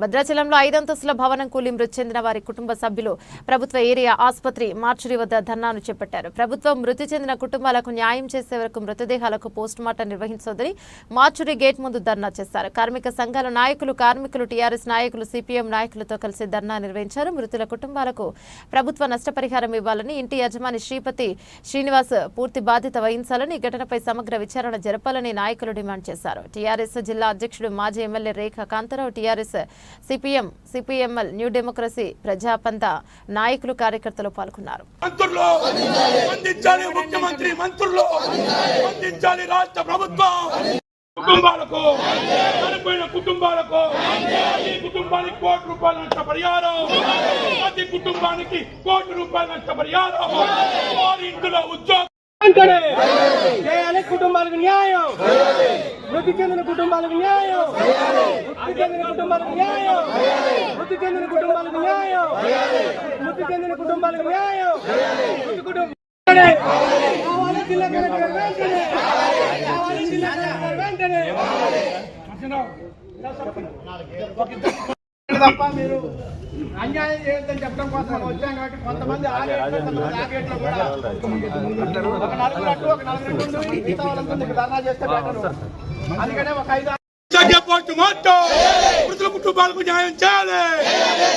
భద్రాచలంలో ఐదంతస్తుల భవనం కూలి మృతి చెందిన వారి కుటుంబ సభ్యులు ప్రభుత్వ ఏరియా ఆసుపత్రి మార్చురి వద్ద ధర్నాను చేపట్టారు. ప్రభుత్వం మృతి చెందిన కుటుంబాలకు న్యాయం చేసే వరకు మృతదేహాలకు పోస్టుమార్టం నిర్వహించొద్దని మార్చురి గేట్ ముందు ధర్నా చేశారు. కార్మిక సంఘాల నాయకులు కార్మికులు టీఆర్ఎస్ నాయకులు సిపిఎం నాయకులతో కలిసి ధర్నా నిర్వహించారు. మృతుల కుటుంబాలకు ప్రభుత్వ నష్టపరిహారం ఇవ్వాలని ఇంటి యజమాని శ్రీపతి శ్రీనివాస్ పూర్తి బాధ్యత వహించాలని ఘటనపై సమగ్ర విచారణ జరపాలని నాయకులు డిమాండ్ చేశారు. టీఆర్ఎస్ జిల్లా అధ్యక్షుడు మాజీ MLA Rekha Kantharao TRS CPM CPML new democracy ప్రజాపంత నాయకులు కార్యకర్తలు పాల్గొన్నారు. మంత్రులు! అందించాలి ముఖ్యమంత్రి మంత్రులు! అందించాలి రాష్ట్ర ప్రభుత్వం! కుటుంబాలకు చనిపోయిన కుటుంబాలకు ప్రతి కుటుంబానికి కోటి రూపాయల నష్ట పరిహారం ప్రతి కుటుంబానికి కోటి రూపాయల నష్ట పరిహారం వారి ఇంట్లో ఉద్యోగం! కుటుంబాలకు న్యాయం! మృతి చెందిన కుటుంబాలకు న్యాయం. మృతి చెందిన కుటుంబాలకు న్యాయం. మృతి చెందిన కుటుంబాలకు న్యాయం. మృతి చెందిన కుటుంబాలకు న్యాయం. కుటుంబం జిల్లా కలెక్టర్ వెంటనే జిల్లా కలెక్టర్ వెంటనే తప్ప మీరు అన్యాయం చేయొద్దని చెప్పడం కోసం వచ్చాం కాబట్టి కొంతమంది ఆగేట్లు కొంతమంది కూడా ఒక నలుగురు అటు ఒక నలుగురు మిగతా వాళ్ళంతా ధర్నా చేస్తే బెటర్ అందుకనే ఒక ఐదు మృతుల కుటుంబాలకు న్యాయం చేయాలి.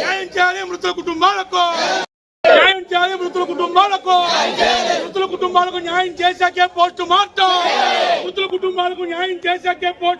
న్యాయం చేయాలి మృతుల కుటుంబాలకు. న్యాయం చేయాలి మృతుల కుటుంబాలకు. మృతుల కుటుంబాలకు న్యాయం చేశాకే పోస్ట్ మార్టం. మృతుల కుటుంబాలకు న్యాయం చేశాకే పోస్ట్